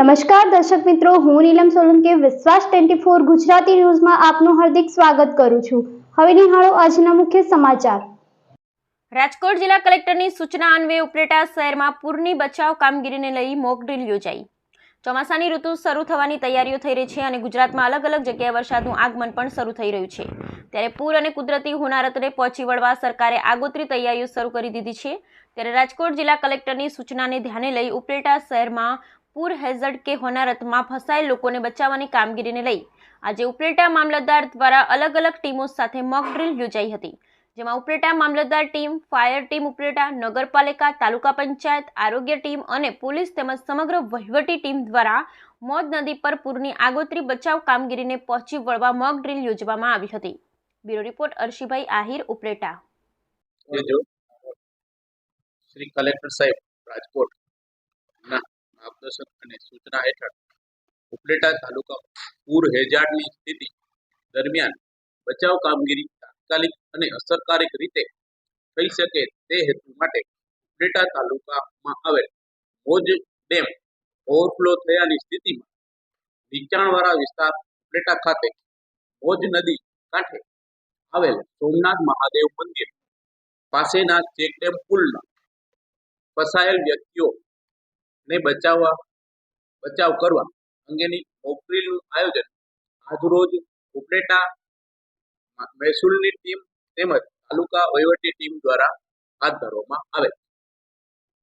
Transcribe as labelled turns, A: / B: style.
A: નમસ્કાર દર્શક મિત્રો, હું નીલમ સોલંકી, વિશ્વાસ ટ્વેન્ટી ફોર ગુજરાતી ન્યૂઝમાં આપનું હાર્દિક સ્વાગત કરું છું. હવે નિહાળો આજના મુખ્ય સમાચાર.
B: રાજકોટ જિલ્લા કલેક્ટરની સૂચના અન્વયે ઉપલેટા શહેરમાં પૂરની બચાવ કામગીરીને લઈ મોકડ્રીલ યોજાઈ. ચોમાસાની ઋતુ શરૂ થવાની તૈયારીઓ થઈ રહી છે અને ગુજરાતમાં અલગ અલગ જગ્યાએ વરસાદનું આગમન પણ શરૂ થઈ રહ્યું છે. ત્યારે પૂર અને કુદરતી હોનારતને પહોંચી વળવા સરકારે આગોતરી તૈયારીઓ શરૂ કરી દીધી છે. ત્યારે રાજકોટ જિલ્લા કલેક્ટરની સૂચનાને ધ્યાને લઈ ઉપલેટા શહેરમાં પૂર હેઝર્ડ કે હોનારતમાં ફસાયેલ લોકોને બચાવવાની કામગીરીને લઈ આજે ઉપલેટા મામલતદાર દ્વારા અલગ અલગ ટીમો સાથે મોક ડ્રીલ યોજાઈ હતી, જેમાં ઉપલેટા મામલતદાર ટીમ ફાયર ટીમ ઉપલેટા, નગરપાલિકા, તાલુકા પંચાયત, આરોગ્ય ટીમ અને પોલીસ તેમજ સમગ્ર વહીવટી ટીમ દ્વારા મોજ નદી પર પૂરની આગોતરી બચાવ કામગીરીને પહોંચી વળવા મોક ડ્રીલ યોજવામાં આવી હતી. Bureau report Arshibhai Ahir, Upleta.
C: Shri collector સાહેબ, રાજકોટ. માર્ગદર્શન અને સૂચના હેઠળ ઉપલેટા તાલુકા પૂર હેજાર્ડની સ્થિતિ દરમિયાન બચાવ કામગીરી તાત્કાલિક અને અસરકારક રીતે થઈ શકે તે હેતુ માટે ઉપલેટા તાલુકામાં આવેલ મોજ ડેમ ઓવરફ્લો થયાની સ્થિતિમાં નીચાણવાળા વિસ્તાર ઉપલેટા ખાતે મોજ નદી કાંઠે આવેલ સોમનાથ મહાદેવ મંદિર પાસેના ચેકડેમ પુલના ફસાયેલ વ્યક્તિઓને બચાવવા, બચાવ કરવા અંગેની મોકડ્રીલનું આયોજન. આજરોજ ઉપલેટા મહેસૂલની ટીમ તેમજ તાલુકા વહીવટી ટીમ દ્વારા હાથ ધરવામાં આવેલ